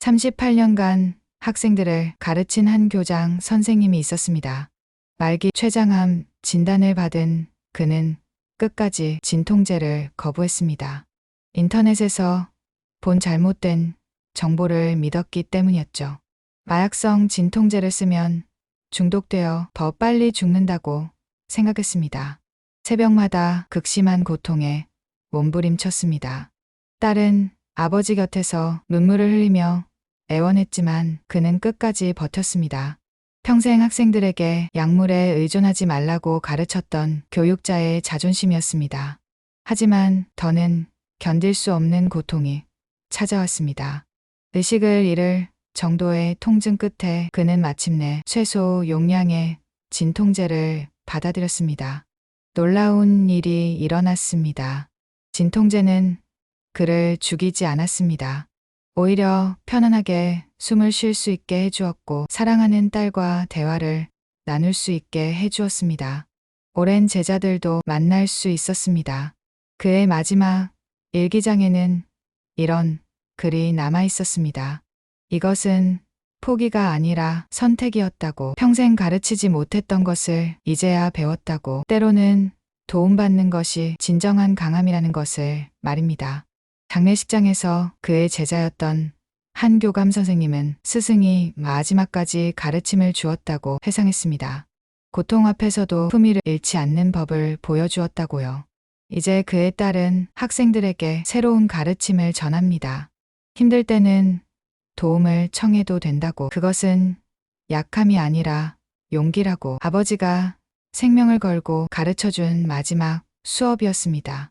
38년간 학생들을 가르친 한 교장 선생님이 있었습니다. 말기 췌장암 진단을 받은 그는 끝까지 진통제를 거부했습니다. 인터넷에서 본 잘못된 정보를 믿었기 때문이었죠. 마약성 진통제를 쓰면 중독되어 더 빨리 죽는다고 생각했습니다. 새벽마다 극심한 고통에 몸부림쳤습니다. 딸은 아버지 곁에서 눈물을 흘리며 애원했지만 그는 끝까지 버텼습니다. 평생 학생들에게 약물에 의존하지 말라고 가르쳤던 교육자의 자존심이었습니다. 하지만 더는 견딜 수 없는 고통이 찾아왔습니다. 의식을 잃을 정도의 통증 끝에 그는 마침내 최소 용량의 진통제를 받아들였습니다. 놀라운 일이 일어났습니다. 진통제는 그를 죽이지 않았습니다. 오히려 편안하게 숨을 쉴 수 있게 해주었고 사랑하는 딸과 대화를 나눌 수 있게 해주었습니다. 오랜 제자들도 만날 수 있었습니다. 그의 마지막 일기장에는 이런 글이 남아 있었습니다. 이것은 포기가 아니라 선택이었다고 평생 가르치지 못했던 것을 이제야 배웠다고 때로는 도움받는 것이 진정한 강함이라는 것을 말입니다. 장례식장에서 그의 제자였던 한 교감 선생님은 스승이 마지막까지 가르침을 주었다고 회상했습니다. 고통 앞에서도 품위를 잃지 않는 법을 보여주었다고요. 이제 그의 딸은 학생들에게 새로운 가르침을 전합니다. 힘들 때는 도움을 청해도 된다고 그것은 약함이 아니라 용기라고 아버지가 생명을 걸고 가르쳐 준 마지막 수업이었습니다.